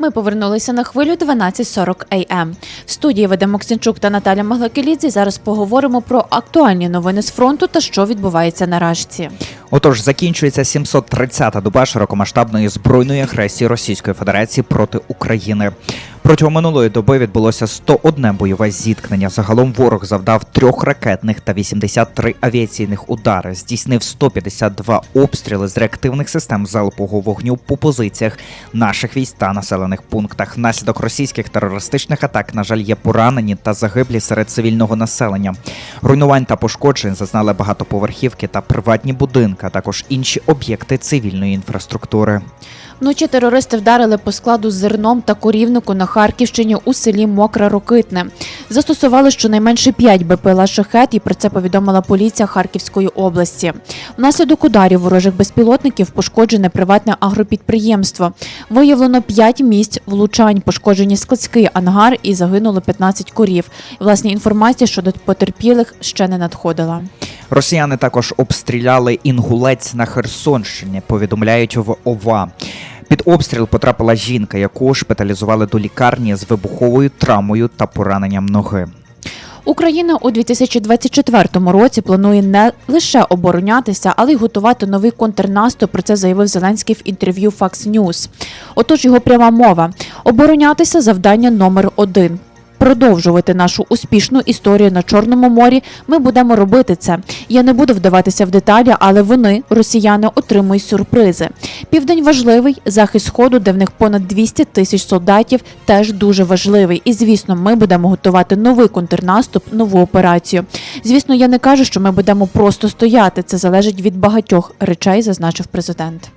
Ми повернулися на хвилю 12.40 AM. В студії Вадим Максимчук та Наталя Маглакелідзі Зараз поговоримо про актуальні новини з фронту та що відбувається на Рашці. Отож, закінчується 730-та доба широкомасштабної збройної агресії Російської Федерації проти України. Протягом минулої доби відбулося 101 бойове зіткнення. Загалом ворог завдав трьох ракетних та 83 авіаційних удари, здійснив 152 обстріли з реактивних систем залпового вогню по позиціях наших військ та населених пунктах. Внаслідок російських терористичних атак, на жаль, є поранені та загиблі серед цивільного населення. Руйнувань та пошкоджень зазнали багатоповерхівки та приватні будинки, а також інші об'єкти цивільної інфраструктури. Вночі терористи вдарили по складу з зерном та корівнику на Харківщині у селі Мокре Рокитне. Застосували щонайменше 5 БПЛА шахет, і про це повідомила поліція Харківської області. Внаслідок ударів ворожих безпілотників пошкоджене приватне агропідприємство. Виявлено 5 місць влучань, пошкоджені складський ангар і загинуло 15 корів. Власне, інформація щодо потерпілих ще не надходила. Росіяни також обстріляли інгулець на Херсонщині, повідомляють в ОВА. Під обстріл потрапила жінка, яку шпиталізували до лікарні з вибуховою травмою та пораненням ноги. Україна у 2024 році планує не лише оборонятися, але й готувати новий контрнаступ. Про це заявив Зеленський в інтерв'ю Fox News. Отож, його пряма мова: оборонятися завдання номер один. Продовжувати нашу успішну історію на Чорному морі. Ми будемо робити це. Я не буду вдаватися в деталі, але вони, росіяни, отримують сюрпризи. Південь важливий, захист сходу, де в них понад 200 тисяч солдатів, теж дуже важливий. І звісно, ми будемо готувати новий контрнаступ, нову операцію. Звісно, я не кажу, що ми будемо просто стояти. Це залежить від багатьох речей, зазначив президент.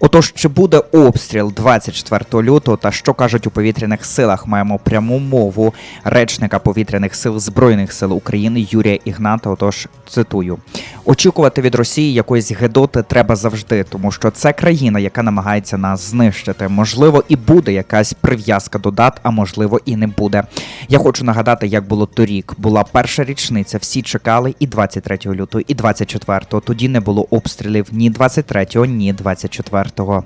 Отож, чи буде обстріл 24 лютого та що кажуть у повітряних силах? Маємо пряму мову речника повітряних сил Збройних сил України Юрія Ігната. Отож, цитую: очікувати від Росії якоїсь гедоти треба завжди, тому що це країна, яка намагається нас знищити. Можливо, і буде якась прив'язка до дат, а можливо, і не буде. Я хочу нагадати, як було торік. Була перша річниця. Всі чекали і 23 лютого, і 24. Тоді не було обстрілів ні 23, ні 24.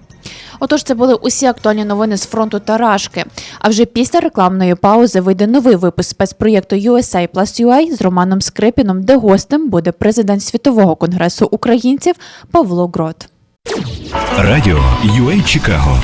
Отож, це були усі актуальні новини з фронту та Рашки. А вже після рекламної паузи вийде новий випуск спецпроєкту USA Plus UA з Романом Скрипіном, де гостем буде президент Світового конгресу українців Павло Грот. Радіо UA Чикаго